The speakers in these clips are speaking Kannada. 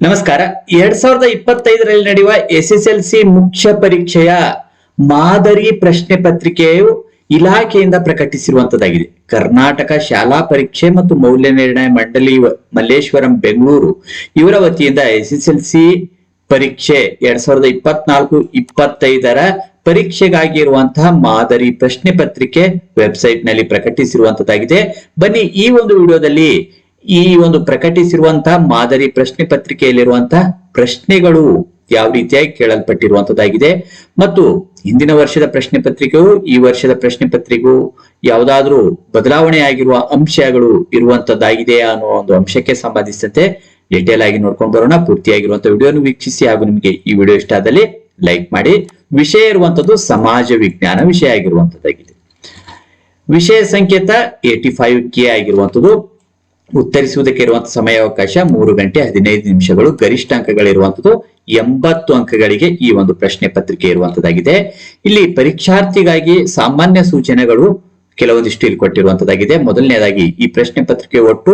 ನಮಸ್ಕಾರ. ಎರಡ್ ಸಾವಿರದ ಇಪ್ಪತ್ತೈದರಲ್ಲಿ ನಡೆಯುವ ಎಸ್ ಎಸ್ ಎಲ್ ಸಿ ಮುಖ್ಯ ಪರೀಕ್ಷೆಯ ಮಾದರಿ ಪ್ರಶ್ನೆ ಪತ್ರಿಕೆಯು ಇಲಾಖೆಯಿಂದ ಪ್ರಕಟಿಸಿರುವಂತದ್ದಾಗಿದೆ ಕರ್ನಾಟಕ ಶಾಲಾ ಪರೀಕ್ಷೆ ಮತ್ತು ಮೌಲ್ಯ ನಿರ್ಣಯ ಮಂಡಳಿ ಮಲ್ಲೇಶ್ವರಂ, ಬೆಂಗಳೂರು. ಇವರ ವತಿಯಿಂದ ಎಸ್ ಎಸ್ ಎಲ್ ಸಿ ಪರೀಕ್ಷೆ ಎರಡ್ ಸಾವಿರದ ಇಪ್ಪತ್ನಾಲ್ಕು, ಇಪ್ಪತ್ತೈದರ ಪರೀಕ್ಷೆಗಾಗಿ ಇರುವಂತಹ ಮಾದರಿ ಪ್ರಶ್ನೆ ಪತ್ರಿಕೆ ವೆಬ್ಸೈಟ್ನಲ್ಲಿ ಪ್ರಕಟಿಸಿರುವಂತದ್ದಾಗಿದೆ ಬನ್ನಿ ಈ ಒಂದು ವಿಡಿಯೋದಲ್ಲಿ ಈ ಒಂದು ಪ್ರಕಟಿಸಿರುವಂತಹ ಮಾದರಿ ಪ್ರಶ್ನೆ ಪತ್ರಿಕೆಯಲ್ಲಿರುವಂತಹ ಪ್ರಶ್ನೆಗಳು ಯಾವ ರೀತಿಯಾಗಿ ಕೇಳಲ್ಪಟ್ಟಿರುವಂತದ್ದಾಗಿದೆ ಮತ್ತು ಹಿಂದಿನ ವರ್ಷದ ಪ್ರಶ್ನೆ ಪತ್ರಿಕೆಯು ಈ ವರ್ಷದ ಪ್ರಶ್ನೆ ಪತ್ರಿಕೆಗೂ ಯಾವುದಾದ್ರೂ ಬದಲಾವಣೆ ಆಗಿರುವ ಅಂಶಗಳು ಇರುವಂತದ್ದಾಗಿದೆ ಅನ್ನೋ ಒಂದು ಅಂಶಕ್ಕೆ ಸಂಬಂಧಿಸಿದಂತೆ ಡೀಟೇಲ್ ಆಗಿ ನೋಡ್ಕೊಂಡು ಬರೋಣ. ಪೂರ್ತಿಯಾಗಿರುವಂತಹ ವಿಡಿಯೋನು ವೀಕ್ಷಿಸಿ ಹಾಗೂ ನಿಮಗೆ ಈ ವಿಡಿಯೋ ಇಷ್ಟ ಆದಲ್ಲಿ ಲೈಕ್ ಮಾಡಿ. ವಿಷಯ ಇರುವಂತದ್ದು ಸಮಾಜ ವಿಜ್ಞಾನ ವಿಷಯ ಆಗಿರುವಂತದ್ದಾಗಿದೆ ವಿಷಯ ಸಂಕೇತ ಏಟಿ ಫೈವ್ ಕೆ ಆಗಿರುವಂತದ್ದು ಉತ್ತರಿಸುವುದಕ್ಕೆ ಇರುವಂತಹ ಸಮಯಾವಕಾಶ ಮೂರು ಗಂಟೆ ಹದಿನೈದು ನಿಮಿಷಗಳು. ಗರಿಷ್ಠ ಅಂಕಗಳಿರುವಂತದ್ದು ಎಂಬತ್ತು ಅಂಕಗಳಿಗೆ ಈ ಒಂದು ಪ್ರಶ್ನೆ ಪತ್ರಿಕೆ ಇರುವಂತದ್ದಾಗಿದೆ ಇಲ್ಲಿ ಪರೀಕ್ಷಾರ್ಥಿಗಾಗಿ ಸಾಮಾನ್ಯ ಸೂಚನೆಗಳು ಕೆಲವೊಂದಿಷ್ಟು ಇಲ್ಲಿ ಕೊಟ್ಟಿರುವಂತದ್ದಾಗಿದೆ ಮೊದಲನೇದಾಗಿ ಈ ಪ್ರಶ್ನೆ ಪತ್ರಿಕೆ ಒಟ್ಟು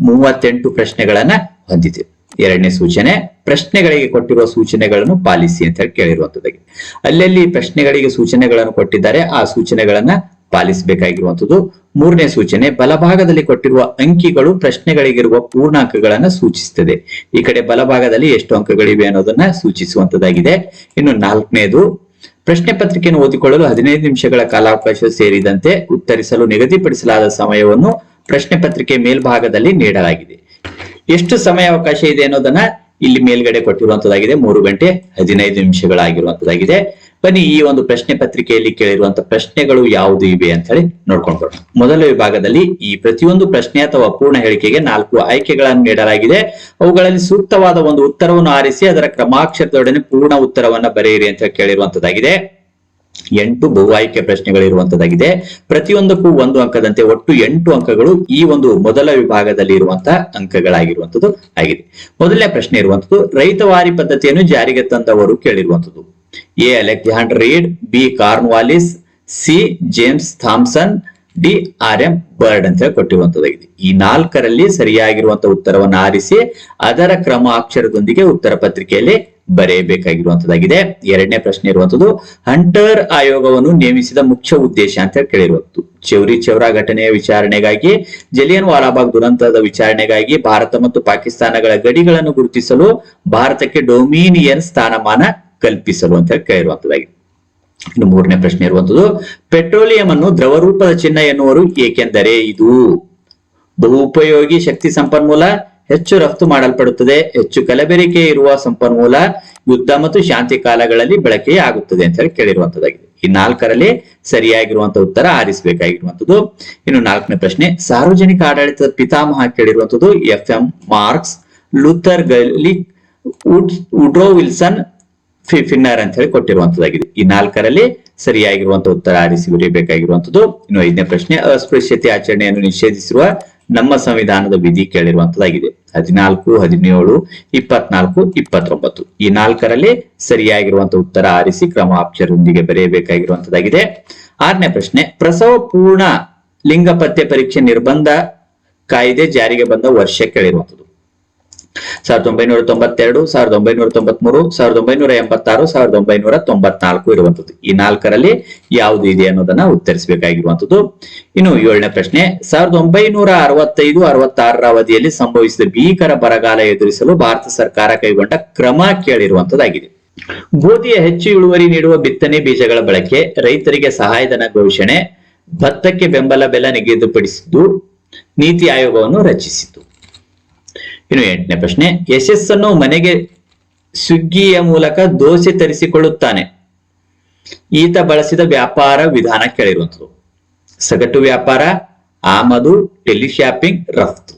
ಮೂವತ್ತೆಂಟು ಪ್ರಶ್ನೆಗಳನ್ನ ಹೊಂದಿದೆ. ಎರಡನೇ ಸೂಚನೆ, ಪ್ರಶ್ನೆಗಳಿಗೆ ಕೊಟ್ಟಿರುವ ಸೂಚನೆಗಳನ್ನು ಪಾಲಿಸಿ ಅಂತ ಹೇಳಿ ಕೇಳಿರುವಂತದ್ದಾಗಿದೆ ಅಲ್ಲಲ್ಲಿ ಪ್ರಶ್ನೆಗಳಿಗೆ ಸೂಚನೆಗಳನ್ನು ಕೊಟ್ಟಿದ್ದಾರೆ, ಆ ಸೂಚನೆಗಳನ್ನ ಪಾಲಿಸಬೇಕಾಗಿರುವಂತದ್ದು ಮೂರನೇ ಸೂಚನೆ, ಬಲಭಾಗದಲ್ಲಿ ಕೊಟ್ಟಿರುವ ಅಂಕಿಗಳು ಪ್ರಶ್ನೆಗಳಿಗಿರುವ ಪೂರ್ಣಾಂಕಗಳನ್ನು ಸೂಚಿಸುತ್ತದೆ ಈ ಕಡೆ ಬಲಭಾಗದಲ್ಲಿ ಎಷ್ಟು ಅಂಕಗಳಿವೆ ಅನ್ನೋದನ್ನ ಸೂಚಿಸುವಂತದ್ದಾಗಿದೆ. ಇನ್ನು ನಾಲ್ಕನೇದು, ಪ್ರಶ್ನೆ ಪತ್ರಿಕೆಯನ್ನು ಓದಿಕೊಳ್ಳಲು ಹದಿನೈದು ನಿಮಿಷಗಳ ಕಾಲಾವಕಾಶ ಸೇರಿದಂತೆ ಉತ್ತರಿಸಲು ನಿಗದಿಪಡಿಸಲಾದ ಸಮಯವನ್ನು ಪ್ರಶ್ನೆ ಪತ್ರಿಕೆ ಮೇಲ್ಭಾಗದಲ್ಲಿ ನೀಡಲಾಗಿದೆ. ಎಷ್ಟು ಸಮಯಾವಕಾಶ ಇದೆ ಅನ್ನೋದನ್ನ ಇಲ್ಲಿ ಮೇಲ್ಗಡೆ ಕೊಟ್ಟಿರುವಂತದ್ದಾಗಿದೆ. ಮೂರು ಗಂಟೆ ಹದಿನೈದು ನಿಮಿಷಗಳಾಗಿರುವಂತದ್ದಾಗಿದೆ. ಬನ್ನಿ, ಈ ಒಂದು ಪ್ರಶ್ನೆ ಪತ್ರಿಕೆಯಲ್ಲಿ ಕೇಳಿರುವಂತ ಪ್ರಶ್ನೆಗಳು ಯಾವುದು ಇವೆ ಅಂತ ಹೇಳಿ ನೋಡ್ಕೊಂಡು ಬರೋಣ. ಮೊದಲ ವಿಭಾಗದಲ್ಲಿ ಈ ಪ್ರತಿಯೊಂದು ಪ್ರಶ್ನೆ ಅಥವಾ ಪೂರ್ಣ ಹೇಳಿಕೆಗೆ ನಾಲ್ಕು ಆಯ್ಕೆಗಳನ್ನು ನೀಡಲಾಗಿದೆ. ಅವುಗಳಲ್ಲಿ ಸೂಕ್ತವಾದ ಒಂದು ಉತ್ತರವನ್ನು ಆರಿಸಿ, ಅದರ ಕ್ರಮಾಕ್ಷರದೊಡನೆ ಪೂರ್ಣ ಉತ್ತರವನ್ನ ಬರೆಯಿರಿ ಅಂತ ಕೇಳಿರುವಂತದ್ದಾಗಿದೆ. ಎಂಟು ಬಹು ಆಯ್ಕೆ ಪ್ರಶ್ನೆಗಳಿರುವಂತದ್ದಾಗಿದೆ. ಪ್ರತಿಯೊಂದಕ್ಕೂ ಒಂದು ಅಂಕದಂತೆ ಒಟ್ಟು ಎಂಟು ಅಂಕಗಳು ಈ ಒಂದು ಮೊದಲ ವಿಭಾಗದಲ್ಲಿ ಇರುವಂತಹ ಅಂಕಗಳಾಗಿರುವಂತದ್ದು ಆಗಿದೆ. ಮೊದಲನೇ ಪ್ರಶ್ನೆ ಇರುವಂತದ್ದು ರೈತವಾರಿ ಪದ್ಧತಿಯನ್ನು ಜಾರಿಗೆ ತಂದವರು ಕೇಳಿರುವಂತದ್ದು. A, Alexander Read, B Cornwallis C, James Thomson, D, R, M Bird ಅಂತ ಹೇಳಿ ಕೊಟ್ಟಿರುವಂತದ್ದಾಗಿದೆ. ಈ ನಾಲ್ಕರಲ್ಲಿ ಸರಿಯಾಗಿರುವಂತಹ ಉತ್ತರವನ್ನು ಆರಿಸಿ, ಅದರ ಕ್ರಮ ಅಕ್ಷರದೊಂದಿಗೆ ಉತ್ತರ ಪತ್ರಿಕೆಯಲ್ಲಿ ಬರೆಯಬೇಕಾಗಿರುವಂತದ್ದಾಗಿದೆ. ಎರಡನೇ ಪ್ರಶ್ನೆ ಇರುವಂತದ್ದು, ಹಂಟರ್ ಆಯೋಗವನ್ನು ನೇಮಿಸಿದ ಮುಖ್ಯ ಉದ್ದೇಶ ಅಂತ ಕೇಳಿರುವಂತದ್ದು. ಚೌರಿ ಚೌರಾ ಘಟನೆಯ ವಿಚಾರಣೆಗಾಗಿ, ಜಲಿಯನ್ ವಾಲಾಬಾಗ್ ದುರಂತದ ವಿಚಾರಣೆಗಾಗಿ ಭಾರತ ಮತ್ತು ಪಾಕಿಸ್ತಾನಗಳ ಗಡಿಗಳನ್ನು ಗುರುತಿಸಲು ಭಾರತಕ್ಕೆ ಡೊಮಿನಿಯನ್ ಸ್ಥಾನಮಾನ ಕಲ್ಪಿಸಲು ಅಂತ ಕೇಳಿರುವಂತದ್ದಾಗಿದೆ. ಇನ್ನು ಮೂರನೇ ಪ್ರಶ್ನೆ ಇರುವಂತದ್ದು, ಪೆಟ್ರೋಲಿಯಂ ಅನ್ನು ದ್ರವ ರೂಪದ ಚಿನ್ನ ಎನ್ನುವರು ಏಕೆಂದರೆ ಇದು ಬಹು ಉಪಯೋಗಿ ಶಕ್ತಿ ಸಂಪನ್ಮೂಲ ಹೆಚ್ಚು ರಫ್ತು ಮಾಡಲ್ಪಡುತ್ತದೆ, ಹೆಚ್ಚು ಕಲಬೆರಿಕೆ ಇರುವ ಸಂಪನ್ಮೂಲ ಯುದ್ಧ ಮತ್ತು ಶಾಂತಿ ಕಾಲಗಳಲ್ಲಿ ಬಳಕೆ ಆಗುತ್ತದೆ ಅಂತ ಹೇಳಿ ಕೇಳಿರುವಂತದ್ದಾಗಿದೆ. ಈ ನಾಲ್ಕರಲ್ಲಿ ಸರಿಯಾಗಿರುವಂತಹ ಉತ್ತರ ಆರಿಸಬೇಕಾಗಿರುವಂತದ್ದು. ಇನ್ನು ನಾಲ್ಕನೇ ಪ್ರಶ್ನೆ, ಸಾರ್ವಜನಿಕ ಆಡಳಿತದ ಪಿತಾಮಹ ಕೇಳಿರುವಂತದ್ದು F M Marx, Luther Gulick Woodrow Wilson Pfiffner ಅಂತ ಹೇಳಿ ಕೊಟ್ಟಿರುವಂತದ್ದಾಗಿದೆ. ಈ ನಾಲ್ಕರಲ್ಲಿ ಸರಿಯಾಗಿರುವಂತಹ ಉತ್ತರ ಆರಿಸಿ ಬರೆಯಬೇಕಾಗಿರುವಂತದ್ದು ಇನ್ನು ಐದನೇ ಪ್ರಶ್ನೆ, ಅಸ್ಪೃಶ್ಯತೆ ಆಚರಣೆಯನ್ನು ನಿಷೇಧಿಸಿರುವ ನಮ್ಮ ಸಂವಿಧಾನದ ವಿಧಿ ಕೇಳಿರುವಂತದ್ದಾಗಿದೆ. ಹದಿನಾಲ್ಕು, ಹದಿನೇಳು, ಇಪ್ಪತ್ನಾಲ್ಕು, ಇಪ್ಪತ್ತೊಂಬತ್ತು. ಈ ನಾಲ್ಕರಲ್ಲಿ ಸರಿಯಾಗಿರುವಂತಹ ಉತ್ತರ ಆರಿಸಿ ಕ್ರಮಾಕ್ಷರದೊಂದಿಗೆ ಬರೆಯಬೇಕಾಗಿರುವಂತದ್ದಾಗಿದೆ ಆರನೇ ಪ್ರಶ್ನೆ, ಪ್ರಸವ ಪೂರ್ಣ ಲಿಂಗ ಪತ್ತೆ ಪರೀಕ್ಷೆ ನಿರ್ಬಂಧ ಕಾಯ್ದೆ ಜಾರಿಗೆ ಬಂದ ವರ್ಷ ಕೇಳಿರುವಂತದ್ದು ಸಾವಿರದ ಒಂಬೈನೂರ ತೊಂಬತ್ತೆರಡು, ಸಾವಿರದ ಒಂಬೈನೂರ ತೊಂಬತ್ಮೂರು, ಸಾವಿರದ ಒಂಬೈನೂರ ಎಂಬತ್ತಾರು, ಸಾವಿರದ ಒಂಬೈನೂರ ತೊಂಬತ್ನಾಲ್ಕು ಇರುವಂತದ್ದು ಈ ನಾಲ್ಕರಲ್ಲಿ ಯಾವುದು ಇದೆ ಅನ್ನೋದನ್ನ ಉತ್ತರಿಸಬೇಕಾಗಿರುವಂತದ್ದು ಇನ್ನು ಏಳನೇ ಪ್ರಶ್ನೆ, ಸಾವಿರದ ಒಂಬೈನೂರ ಅರವತ್ತೈದು, ಅರವತ್ತಾರರ ಅವಧಿಯಲ್ಲಿ ಸಂಭವಿಸಿದ ಭೀಕರ ಬರಗಾಲ ಎದುರಿಸಲು ಭಾರತ ಸರ್ಕಾರ ಕೈಗೊಂಡ ಕ್ರಮ ಕೇಳಿರುವಂತದ್ದಾಗಿದೆ ಗೋಧಿಯ ಹೆಚ್ಚು ಇಳುವರಿ ನೀಡುವ ಬಿತ್ತನೆ ಬೀಜಗಳ ಬಳಕೆ, ರೈತರಿಗೆ ಸಹಾಯಧನ ಘೋಷಣೆ, ಭತ್ತಕ್ಕೆ ಬೆಂಬಲ ಬೆಲೆ ನಿಗದಿಪಡಿಸಿದ್ದು, ನೀತಿ ಆಯೋಗವನ್ನು ರಚಿಸಿತು ಇನ್ನು ಎಂಟನೇ ಪ್ರಶ್ನೆ, ಯಶಸ್ಸನ್ನು ಮನೆಗೆ ಸ್ವಿಗ್ಗಿಯ ಮೂಲಕ ದೋಸೆ ತರಿಸಿಕೊಳ್ಳುತ್ತಾನೆ. ಈತ ಬಳಸಿದ ವ್ಯಾಪಾರ ವಿಧಾನ ಕೇಳಿರುವಂಥದ್ದು. ಸಗಟು ವ್ಯಾಪಾರ, ಆಮದು, ಟೆಲಿಶಾಪಿಂಗ್, ರಫ್ತು.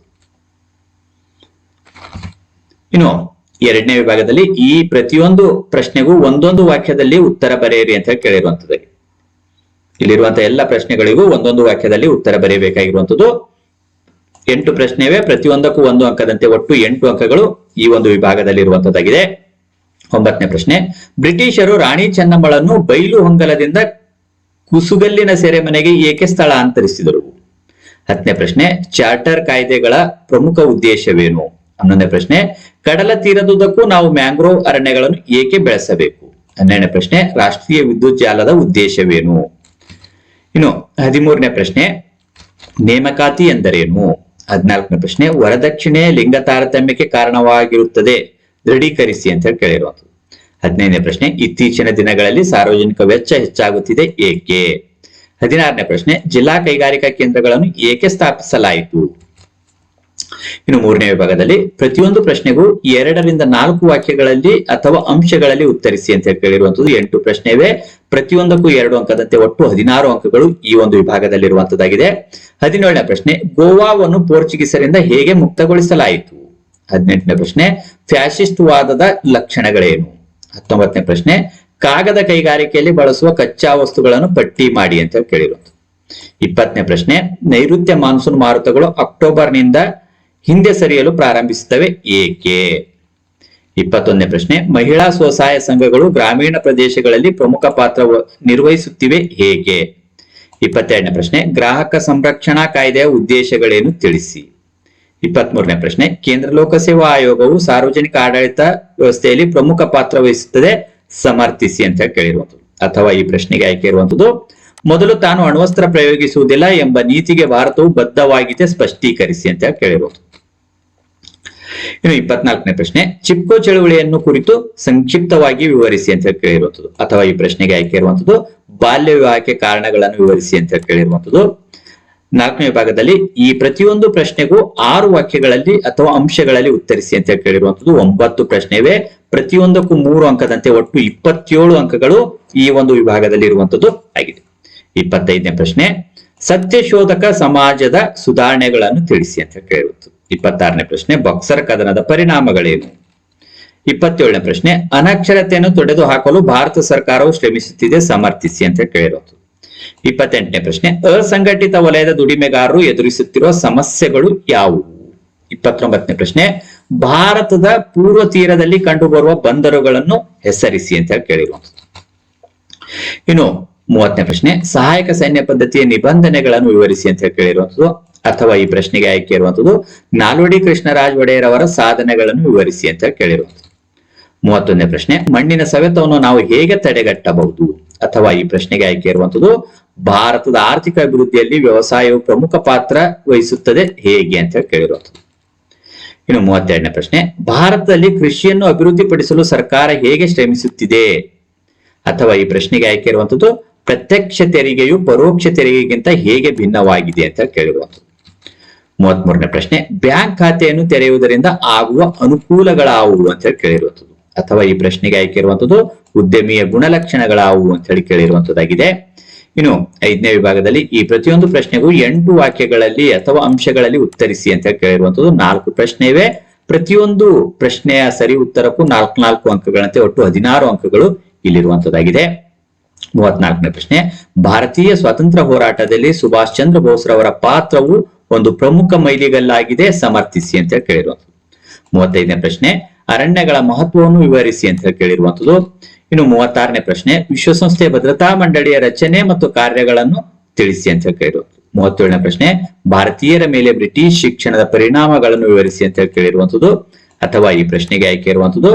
ಇನ್ನು ಎರಡನೇ ವಿಭಾಗದಲ್ಲಿ ಈ ಪ್ರತಿಯೊಂದು ಪ್ರಶ್ನೆಗೂ ಒಂದೊಂದು ವಾಕ್ಯದಲ್ಲಿ ಉತ್ತರ ಬರೆಯಿರಿ ಅಂತ ಹೇಳಿ ಕೇಳಿರುವಂತದ್ದು ಇಲ್ಲಿರುವಂತಹ ಎಲ್ಲ ಪ್ರಶ್ನೆಗಳಿಗೂ ಒಂದೊಂದು ವಾಕ್ಯದಲ್ಲಿ ಉತ್ತರ ಬರೆಯಬೇಕಾಗಿರುವಂತದ್ದು ಎಂಟು ಪ್ರಶ್ನೆವೇ, ಪ್ರತಿಯೊಂದಕ್ಕೂ ಒಂದು ಅಂಕದಂತೆ ಒಟ್ಟು ಎಂಟು ಅಂಕಗಳು ಈ ಒಂದು ವಿಭಾಗದಲ್ಲಿ ಇರುವಂತದ್ದಾಗಿದೆ ಒಂಬತ್ತನೇ ಪ್ರಶ್ನೆ, ಬ್ರಿಟಿಷರು ರಾಣಿ ಚೆನ್ನಮ್ಮಳನ್ನು ಬೈಲು ಹೊಂಗಲದಿಂದ ಕುಸುಗಲ್ಲಿನ ಸೆರೆಮನೆಗೆ ಏಕೆ ಸ್ಥಳಾಂತರಿಸಿದರು ಹತ್ತನೇ ಪ್ರಶ್ನೆ, ಚಾರ್ಟರ್ ಕಾಯ್ದೆಗಳ ಪ್ರಮುಖ ಉದ್ದೇಶವೇನು? ಹನ್ನೊಂದನೇ ಪ್ರಶ್ನೆ, ಕಡಲ ತೀರದುದಕ್ಕೂ ನಾವು ಮ್ಯಾಂಗ್ರೋವ್ ಅರಣ್ಯಗಳನ್ನು ಏಕೆ ಬೆಳೆಸಬೇಕು? ಹನ್ನೆರಡನೇ ಪ್ರಶ್ನೆ, ರಾಷ್ಟ್ರೀಯ ವಿದ್ಯುತ್ ಜಾಲದ ಉದ್ದೇಶವೇನು? ಇನ್ನು ಹದಿಮೂರನೇ ಪ್ರಶ್ನೆ, ನೇಮಕಾತಿ ಎಂದರೇನು? ಹದಿನಾಲ್ಕನೇ ಪ್ರಶ್ನೆ, ವರದಕ್ಷಿಣೆ ಲಿಂಗ ತಾರತಮ್ಯಕ್ಕೆ ಕಾರಣವಾಗಿರುತ್ತದೆ. ದೃಢೀಕರಿಸಿ ಅಂತ ಹೇಳಿ ಕೇಳಿರುವಂಥದ್ದು. ಹದಿನೈದನೇ ಪ್ರಶ್ನೆ, ಇತ್ತೀಚಿನ ದಿನಗಳಲ್ಲಿ ಸಾರ್ವಜನಿಕ ವೆಚ್ಚ ಹೆಚ್ಚಾಗುತ್ತಿದೆ ಏಕೆ? ಹದಿನಾರನೇ ಪ್ರಶ್ನೆ, ಜಿಲ್ಲಾ ಕೈಗಾರಿಕಾ ಕೇಂದ್ರಗಳನ್ನು ಏಕೆ ಸ್ಥಾಪಿಸಲಾಯಿತು? ಇನ್ನು ಮೂರನೇ ವಿಭಾಗದಲ್ಲಿ ಪ್ರತಿಯೊಂದು ಪ್ರಶ್ನೆಗೂ ಎರಡರಿಂದ ನಾಲ್ಕು ವಾಕ್ಯಗಳಲ್ಲಿ ಅಥವಾ ಅಂಶಗಳಲ್ಲಿ ಉತ್ತರಿಸಿ ಅಂತ ಕೇಳಿರುವಂತದ್ದು ಎಂಟು ಪ್ರಶ್ನೆ ಇವೆ ಪ್ರತಿಯೊಂದಕ್ಕೂ ಎರಡು ಅಂಕದಂತೆ ಒಟ್ಟು ಹದಿನಾರು ಅಂಕಗಳು ಈ ಒಂದು ವಿಭಾಗದಲ್ಲಿರುವಂತದ್ದಾಗಿದೆ ಹದಿನೇಳನೇ ಪ್ರಶ್ನೆ, ಗೋವಾವನ್ನು ಪೋರ್ಚುಗೀಸರಿಂದ ಹೇಗೆ ಮುಕ್ತಗೊಳಿಸಲಾಯಿತು? ಹದಿನೆಂಟನೇ ಪ್ರಶ್ನೆ ಫ್ಯಾಸಿಸ್ಟ್ ವಾದದ ಲಕ್ಷಣಗಳೇನು? ಹತ್ತೊಂಬತ್ತನೇ ಪ್ರಶ್ನೆ, ಕಾಗದ ಕೈಗಾರಿಕೆಯಲ್ಲಿ ಬಳಸುವ ಕಚ್ಚಾ ವಸ್ತುಗಳನ್ನು ಪಟ್ಟಿ ಮಾಡಿ ಅಂತ ಕೇಳಿರುವಂತದ್ದು ಇಪ್ಪತ್ತನೇ ಪ್ರಶ್ನೆ, ನೈಋತ್ಯ ಮಾನ್ಸೂನ್ ಮಾರುತಗಳು ಅಕ್ಟೋಬರ್ನಿಂದ ಹಿಂದೆ ಸರಿಯಲು ಪ್ರಾರಂಭಿಸುತ್ತವೆ ಏಕೆ? ಇಪ್ಪತ್ತೊಂದನೇ ಪ್ರಶ್ನೆ, ಮಹಿಳಾ ಸ್ವಸಹಾಯ ಸಂಘಗಳು ಗ್ರಾಮೀಣ ಪ್ರದೇಶಗಳಲ್ಲಿ ಪ್ರಮುಖ ಪಾತ್ರ ನಿರ್ವಹಿಸುತ್ತಿವೆ ಹೇಗೆ? ಇಪ್ಪತ್ತೆರಡನೇ ಪ್ರಶ್ನೆ, ಗ್ರಾಹಕ ಸಂರಕ್ಷಣಾ ಕಾಯ್ದೆಯ ಉದ್ದೇಶಗಳೇನು ತಿಳಿಸಿ? ಇಪ್ಪತ್ಮೂರನೇ ಪ್ರಶ್ನೆ, ಕೇಂದ್ರ ಲೋಕಸೇವಾ ಆಯೋಗವು ಸಾರ್ವಜನಿಕ ಆಡಳಿತ ವ್ಯವಸ್ಥೆಯಲ್ಲಿ ಪ್ರಮುಖ ಪಾತ್ರ ವಹಿಸುತ್ತದೆ, ಸಮರ್ಥಿಸಿ ಅಂತ ಕೇಳಿರುವಂತದ್ದು ಕೇಳಿರುವಂಥದ್ದು. ಅಥವಾ ಈ ಪ್ರಶ್ನೆಗೆ ಆಯ್ಕೆ ಇರುವಂತದ್ದು ಮೊದಲು ತಾನು ಅಣ್ವಸ್ತ್ರ ಪ್ರಯೋಗಿಸುವುದಿಲ್ಲ ಎಂಬ ನೀತಿಗೆ ಭಾರತವು ಬದ್ಧವಾಗಿದೆ ಸ್ಪಷ್ಟೀಕರಿಸಿ ಅಂತ ಕೇಳಿರುವುದು ಇನ್ನು ಇಪ್ಪತ್ನಾಲ್ಕನೇ ಪ್ರಶ್ನೆ, ಚಿಪ್ಕೋ ಚಳುವಳಿಯನ್ನು ಕುರಿತು ಸಂಕ್ಷಿಪ್ತವಾಗಿ ವಿವರಿಸಿ ಅಂತ ಕೇಳಿರುವಂತದ್ದು ಅಥವಾ ಈ ಪ್ರಶ್ನೆಗೆ ಆಯ್ಕೆ ಇರುವಂತದ್ದು ಬಾಲ್ಯ ವಿವಾಹಕ್ಕೆ ಕಾರಣಗಳನ್ನು ವಿವರಿಸಿ ಅಂತ ಕೇಳಿರುವಂತದ್ದು ನಾಲ್ಕನೇ ವಿಭಾಗದಲ್ಲಿ ಈ ಪ್ರತಿಯೊಂದು ಪ್ರಶ್ನೆಗೂ ಆರು ವಾಕ್ಯಗಳಲ್ಲಿ ಅಥವಾ ಅಂಶಗಳಲ್ಲಿ ಉತ್ತರಿಸಿ ಅಂತ ಕೇಳಿರುವಂತದ್ದು ಒಂಬತ್ತು ಪ್ರಶ್ನೆವೇ, ಪ್ರತಿಯೊಂದಕ್ಕೂ ಮೂರು ಅಂಕದಂತೆ ಒಟ್ಟು ಇಪ್ಪತ್ತೇಳು ಅಂಕಗಳು ಈ ಒಂದು ವಿಭಾಗದಲ್ಲಿ ಇರುವಂತದ್ದು ಆಗಿದೆ. ಇಪ್ಪತ್ತೈದನೇ ಪ್ರಶ್ನೆ, ಸತ್ಯಶೋಧಕ ಸಮಾಜದ ಸುಧಾರಣೆಗಳನ್ನು ತಿಳಿಸಿ ಅಂತ ಕೇಳಿರುವಂಥದ್ದು. ಇಪ್ಪತ್ತಾರನೇ ಪ್ರಶ್ನೆ, ಬಕ್ಸರ್ ಕದನದ ಪರಿಣಾಮಗಳೇನು? ಇಪ್ಪತ್ತೇಳನೇ ಪ್ರಶ್ನೆ, ಅನಕ್ಷರತೆಯನ್ನು ತೊಡೆದು ಹಾಕಲು ಭಾರತ ಸರ್ಕಾರವು ಶ್ರಮಿಸುತ್ತಿದೆ, ಸಮರ್ಥಿಸಿ ಅಂತ ಕೇಳಿರೋದು. ಇಪ್ಪತ್ತೆಂಟನೇ ಪ್ರಶ್ನೆ, ಅಸಂಘಟಿತ ವಲಯದ ದುಡಿಮೆಗಾರರು ಎದುರಿಸುತ್ತಿರುವ ಸಮಸ್ಯೆಗಳು ಯಾವುವು? ಇಪ್ಪತ್ತೊಂಬತ್ತನೇ ಪ್ರಶ್ನೆ, ಭಾರತದ ಪೂರ್ವ ತೀರದಲ್ಲಿ ಕಂಡುಬರುವ ಬಂದರುಗಳನ್ನು ಹೆಸರಿಸಿ ಅಂತ ಹೇಳಿ ಕೇಳಿರುವಂಥದ್ದು ಇನ್ನು ಮೂವತ್ತನೇ ಪ್ರಶ್ನೆ, ಸಹಾಯಕ ಸೈನ್ಯ ಪದ್ಧತಿಯ ನಿಬಂಧನೆಗಳನ್ನು ವಿವರಿಸಿ ಅಂತ ಹೇಳಿ ಕೇಳಿರುವಂಥದ್ದು ಅಥವಾ ಈ ಪ್ರಶ್ನೆಗೆ ಆಯ್ಕೆ ಇರುವಂತದ್ದು ನಾಲ್ವಡಿ ಕೃಷ್ಣರಾಜ್ ಒಡೆಯರ್ ಅವರ ಸಾಧನೆಗಳನ್ನು ವಿವರಿಸಿ ಅಂತ ಕೇಳಿರುವಂತದ್ದು. ಮೂವತ್ತೊಂದನೇ ಪ್ರಶ್ನೆ, ಮಣ್ಣಿನ ಸವೆತವನ್ನು ನಾವು ಹೇಗೆ ತಡೆಗಟ್ಟಬಹುದು? ಅಥವಾ ಈ ಪ್ರಶ್ನೆಗೆ ಆಯ್ಕೆ ಇರುವಂತದ್ದು, ಭಾರತದ ಆರ್ಥಿಕ ಅಭಿವೃದ್ಧಿಯಲ್ಲಿ ವ್ಯವಸಾಯವು ಪ್ರಮುಖ ಪಾತ್ರ ವಹಿಸುತ್ತದೆ ಹೇಗೆ ಅಂತ ಕೇಳಿರುವಂತದ್ದು. ಇನ್ನು ಮೂವತ್ತೆರಡನೇ ಪ್ರಶ್ನೆ, ಭಾರತದಲ್ಲಿ ಕೃಷಿಯನ್ನು ಅಭಿವೃದ್ಧಿಪಡಿಸಲು ಸರ್ಕಾರ ಹೇಗೆ ಶ್ರಮಿಸುತ್ತಿದೆ? ಅಥವಾ ಈ ಪ್ರಶ್ನೆಗೆ ಆಯ್ಕೆ ಇರುವಂತದ್ದು, ಪ್ರತ್ಯಕ್ಷ ತೆರಿಗೆಯು ಪರೋಕ್ಷ ತೆರಿಗೆಗಿಂತ ಹೇಗೆ ಭಿನ್ನವಾಗಿದೆ ಅಂತ ಕೇಳಿರುವಂಥದ್ದು ಮೂವತ್ಮೂರನೇ ಪ್ರಶ್ನೆ, ಬ್ಯಾಂಕ್ ಖಾತೆಯನ್ನು ತೆರೆಯುವುದರಿಂದ ಆಗುವ ಅನುಕೂಲಗಳಾವುವು ಅಂತ ಹೇಳಿ ಕೇಳಿರುವಂಥದ್ದು. ಅಥವಾ ಈ ಪ್ರಶ್ನೆಗೆ ಆಯ್ಕೆ ಇರುವಂತದ್ದು ಉದ್ಯಮಿಯ ಗುಣಲಕ್ಷಣಗಳಾವುವು ಅಂತ ಹೇಳಿ ಕೇಳಿರುವಂತದ್ದಾಗಿದೆ ಇನ್ನು ಐದನೇ ವಿಭಾಗದಲ್ಲಿ ಈ ಪ್ರತಿಯೊಂದು ಪ್ರಶ್ನೆಗೂ ಎಂಟು ವಾಕ್ಯಗಳಲ್ಲಿ ಅಥವಾ ಅಂಶಗಳಲ್ಲಿ ಉತ್ತರಿಸಿ ಅಂತ ಹೇಳಿ ಕೇಳಿರುವಂತದ್ದು ನಾಲ್ಕು ಪ್ರಶ್ನೆ ಇವೆ. ಪ್ರತಿಯೊಂದು ಪ್ರಶ್ನೆಯ ಸರಿ ಉತ್ತರಕ್ಕೂ ನಾಲ್ಕು ನಾಲ್ಕು ಅಂಕಗಳಂತೆ ಒಟ್ಟು ಹದಿನಾರು ಅಂಕಗಳು ಇಲ್ಲಿರುವಂತದ್ದಾಗಿದೆ ಮೂವತ್ನಾಲ್ಕನೇ ಪ್ರಶ್ನೆ, ಭಾರತೀಯ ಸ್ವಾತಂತ್ರ್ಯ ಹೋರಾಟದಲ್ಲಿ ಸುಭಾಷ್ ಚಂದ್ರ ಬೋಸ್ರವರ ಪಾತ್ರವು ಒಂದು ಪ್ರಮುಖ ಮೈಲಿಗಲ್ಲಾಗಿದೆ ಸಮರ್ಥಿಸಿ ಅಂತ ಹೇಳಿ ಕೇಳಿರುವಂಥದ್ದು. ಮೂವತ್ತೈದನೇ ಪ್ರಶ್ನೆ, ಅರಣ್ಯಗಳ ಮಹತ್ವವನ್ನು ವಿವರಿಸಿ ಅಂತ ಹೇಳಿ ಕೇಳಿರುವಂಥದ್ದು. ಇನ್ನು ಮೂವತ್ತಾರನೇ ಪ್ರಶ್ನೆ ವಿಶ್ವಸಂಸ್ಥೆಯ ಭದ್ರತಾ ಮಂಡಳಿಯ ರಚನೆ ಮತ್ತು ಕಾರ್ಯಗಳನ್ನು ತಿಳಿಸಿ ಅಂತ ಹೇಳಿ ಕೇಳಿರುವಂಥದ್ದು. ಮೂವತ್ತೇಳನೇ ಪ್ರಶ್ನೆ, ಭಾರತೀಯರ ಮೇಲೆ ಬ್ರಿಟಿಷ್ ಶಿಕ್ಷಣದ ಪರಿಣಾಮಗಳನ್ನು ವಿವರಿಸಿ ಅಂತ ಹೇಳಿ ಕೇಳಿರುವಂಥದ್ದು. ಅಥವಾ ಈ ಪ್ರಶ್ನೆಗೆ ಆಯ್ಕೆ ಇರುವಂಥದ್ದು,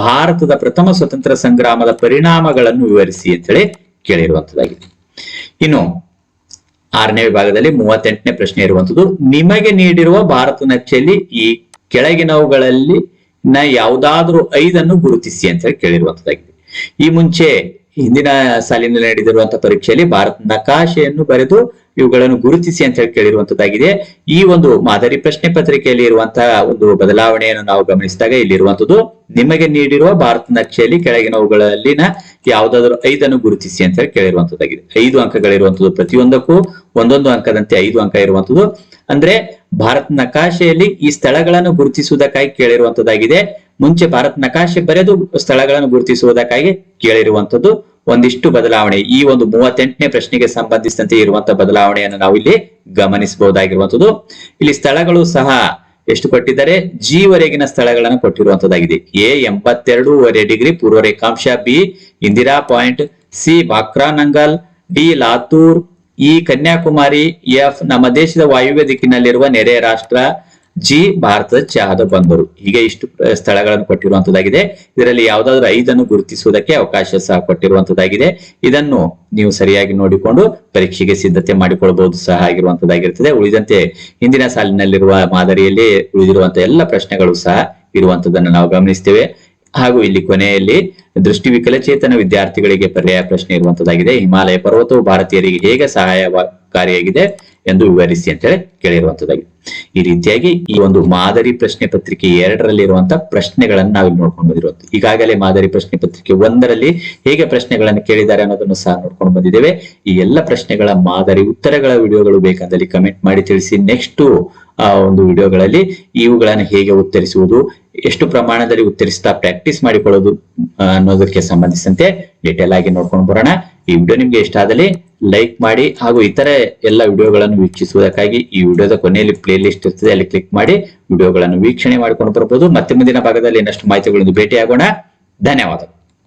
ಭಾರತದ ಪ್ರಥಮ ಸ್ವತಂತ್ರ ಸಂಗ್ರಾಮದ ಪರಿಣಾಮಗಳನ್ನು ವಿವರಿಸಿ ಅಂತೇಳಿ ಕೇಳಿರುವಂತದ್ದಾಗಿದೆ ಇನ್ನು ಆರನೇ ವಿಭಾಗದಲ್ಲಿ ಮೂವತ್ತೆಂಟನೇ ಪ್ರಶ್ನೆ ಇರುವಂತದ್ದು. ನಿಮಗೆ ನೀಡಿರುವ ಭಾರತ ನಕ್ಷೆಯಲ್ಲಿ ಈ ಕೆಳಗಿನವುಗಳಲ್ಲಿ ನ ಯಾವುದಾದ್ರೂ ಐದನ್ನು ಗುರುತಿಸಿ ಅಂತ ಹೇಳಿ ಕೇಳಿರುವಂತದ್ದಾಗಿದೆ. ಈ ಮುಂಚೆ ಹಿಂದಿನ ಸಾಲಿನಲ್ಲಿ ನಡೆದಿರುವಂತಹ ಪರೀಕ್ಷೆಯಲ್ಲಿ ಭಾರತ ನಕಾಶೆಯನ್ನು ಬರೆದು ಇವುಗಳನ್ನು ಗುರುತಿಸಿ ಅಂತ ಹೇಳಿ ಕೇಳಿರುವಂತದ್ದಾಗಿದೆ. ಈ ಒಂದು ಮಾದರಿ ಪ್ರಶ್ನೆ ಪತ್ರಿಕೆಯಲ್ಲಿ ಇರುವಂತಹ ಒಂದು ಬದಲಾವಣೆಯನ್ನು ನಾವು ಗಮನಿಸಿದಾಗ ಇಲ್ಲಿರುವಂತದ್ದು, ನಿಮಗೆ ನೀಡಿರುವ ಭಾರತ ನಕ್ಷೆಯಲ್ಲಿ ಕೆಳಗಿನವುಗಳಲ್ಲಿನ ಯಾವುದಾದ್ರೂ ಐದನ್ನು ಗುರುತಿಸಿ ಅಂತ ಹೇಳಿ ಕೇಳಿರುವಂತದ್ದಾಗಿದೆ. ಐದು ಅಂಕಗಳಿರುವಂತದ್ದು ಪ್ರತಿಯೊಂದಕ್ಕೂ ಒಂದೊಂದು ಅಂಕದಂತೆ ಐದು ಅಂಕ ಇರುವಂತದ್ದು. ಅಂದ್ರೆ ಭಾರತ ನಕಾಶೆಯಲ್ಲಿ ಈ ಸ್ಥಳಗಳನ್ನು ಗುರುತಿಸುವುದಕ್ಕಾಗಿ ಕೇಳಿರುವಂತದ್ದಾಗಿದೆ. ಮುಂಚೆ ಭಾರತ ನಕಾಶೆ ಬರೆದು ಸ್ಥಳಗಳನ್ನು ಗುರುತಿಸುವುದಕ್ಕಾಗಿ ಕೇಳಿರುವಂತದ್ದು ಒಂದಿಷ್ಟು ಬದಲಾವಣೆ. ಈ ಒಂದು ಮೂವತ್ತೆಂಟನೇ ಪ್ರಶ್ನೆಗೆ ಸಂಬಂಧಿಸಿದಂತೆ ಇರುವಂತಹ ಬದಲಾವಣೆಯನ್ನು ನಾವು ಇಲ್ಲಿ ಗಮನಿಸಬಹುದಾಗಿರುವಂತದ್ದು ಇಲ್ಲಿ ಸ್ಥಳಗಳು ಸಹ ಎಷ್ಟು ಕೊಟ್ಟಿದ್ದಾರೆ? ಜಿ ವರೆಗಿನ ಸ್ಥಳಗಳನ್ನು ಕೊಟ್ಟಿರುವಂತದ್ದಾಗಿದೆ ಎ ಎಂಬತ್ತೆರಡೂವರೆ ಡಿಗ್ರಿ ಪೂರ್ವ ರೇಖಾಂಶ, B Indira point, C Bhakra Nangal D Latur, E Kanyakumari, F ನಮ್ಮ ದೇಶದ ವಾಯುವ್ಯ ದಿಕ್ಕಿನಲ್ಲಿರುವ ನೆರೆ ರಾಷ್ಟ್ರ ಜಿ ಭಾರತದ ಚಹಾದ ಬಂದರು. ಹೀಗೆ ಇಷ್ಟು ಸ್ಥಳಗಳನ್ನು ಕೊಟ್ಟಿರುವಂತದ್ದಾಗಿದೆ. ಇದರಲ್ಲಿ ಯಾವ್ದಾದ್ರು ಐದನ್ನು ಗುರುತಿಸುವುದಕ್ಕೆ ಅವಕಾಶ ಸಹ ಕೊಟ್ಟಿರುವಂತದ್ದಾಗಿದೆ. ಇದನ್ನು ನೀವು ಸರಿಯಾಗಿ ನೋಡಿಕೊಂಡು ಪರೀಕ್ಷೆಗೆ ಸಿದ್ಧತೆ ಮಾಡಿಕೊಳ್ಳಬಹುದು ಸಹ ಆಗಿರುವಂತದ್ದಾಗಿರುತ್ತದೆ. ಉಳಿದಂತೆ ಹಿಂದಿನ ಸಾಲಿನಲ್ಲಿರುವ ಮಾದರಿಯಲ್ಲಿ ಉಳಿದಿರುವಂತಹ ಎಲ್ಲ ಪ್ರಶ್ನೆಗಳು ಸಹ ಇರುವಂತದನ್ನು ನಾವು ಗಮನಿಸ್ತೇವೆ ಹಾಗೂ ಇಲ್ಲಿ ಕೊನೆಯಲ್ಲಿ ದೃಷ್ಟಿ ವಿಕಲಚೇತನ ವಿದ್ಯಾರ್ಥಿಗಳಿಗೆ ಪರ್ಯಾಯ ಪ್ರಶ್ನೆ ಇರುವಂತದ್ದಾಗಿದೆ. ಹಿಮಾಲಯ ಪರ್ವತವು ಭಾರತೀಯರಿಗೆ ಹೇಗೆ ಸಹಾಯಕಾರಿಯಾಗಿದೆ ಎಂದು ವಿವರಿಸಿ ಅಂತ ಹೇಳಿ ಕೇಳಿರುವಂತದ್ದಾಗಿದೆ ಈ ರೀತಿಯಾಗಿ ಈ ಒಂದು ಮಾದರಿ ಪ್ರಶ್ನೆ ಪತ್ರಿಕೆ ಎರಡರಲ್ಲಿರುವಂತಹ ಪ್ರಶ್ನೆಗಳನ್ನು ನಾವಿಲ್ಲಿ ನೋಡ್ಕೊಂಡು ಬಂದಿರುವಂತ ಈಗಾಗಲೇ ಮಾದರಿ ಪ್ರಶ್ನೆ ಪತ್ರಿಕೆ ಒಂದರಲ್ಲಿ ಹೇಗೆ ಪ್ರಶ್ನೆಗಳನ್ನು ಕೇಳಿದ್ದಾರೆ ಅನ್ನೋದನ್ನು ಸಹ ನೋಡ್ಕೊಂಡು ಬಂದಿದ್ದೇವೆ. ಈ ಎಲ್ಲ ಪ್ರಶ್ನೆಗಳ ಮಾದರಿ ಉತ್ತರಗಳ ವಿಡಿಯೋಗಳು ಬೇಕಂದಲ್ಲಿ ಕಮೆಂಟ್ ಮಾಡಿ ತಿಳಿಸಿ. ನೆಕ್ಸ್ಟ್, ಆ ಒಂದು ವಿಡಿಯೋಗಳಲ್ಲಿ ಇವುಗಳನ್ನು ಹೇಗೆ ಉತ್ತರಿಸುವುದು, ಎಷ್ಟು ಪ್ರಮಾಣದಲ್ಲಿ ಉತ್ತರಿಸ್ತಾ ಪ್ರಾಕ್ಟೀಸ್ ಮಾಡಿಕೊಳ್ಳೋದು ಅನ್ನೋದಕ್ಕೆ ಸಂಬಂಧಿಸಿದಂತೆ ಡೀಟೇಲ್ ಆಗಿ ನೋಡ್ಕೊಂಡು ಬರೋಣ. ಈ ವಿಡಿಯೋ ನಿಮ್ಗೆ ಇಷ್ಟ ಆದಲ್ಲಿ ಲೈಕ್ ಮಾಡಿ ಹಾಗೂ ಇತರ ಎಲ್ಲ ವಿಡಿಯೋಗಳನ್ನು ವೀಕ್ಷಿಸುವುದಕ್ಕಾಗಿ ಈ ವಿಡಿಯೋದ ಕೊನೆಯಲ್ಲಿ ಪ್ಲೇ ಲಿಸ್ಟ್ ಇರ್ತದೆ, ಅಲ್ಲಿ ಕ್ಲಿಕ್ ಮಾಡಿ ವಿಡಿಯೋಗಳನ್ನು ವೀಕ್ಷಣೆ ಮಾಡಿಕೊಂಡು ಬರಬಹುದು ಮತ್ತೆ ಮುಂದಿನ ಭಾಗದಲ್ಲಿ ಇನ್ನಷ್ಟು ಮಾಹಿತಿಗಳನ್ನು ಭೇಟಿಯಾಗೋಣ. ಧನ್ಯವಾದಗಳು.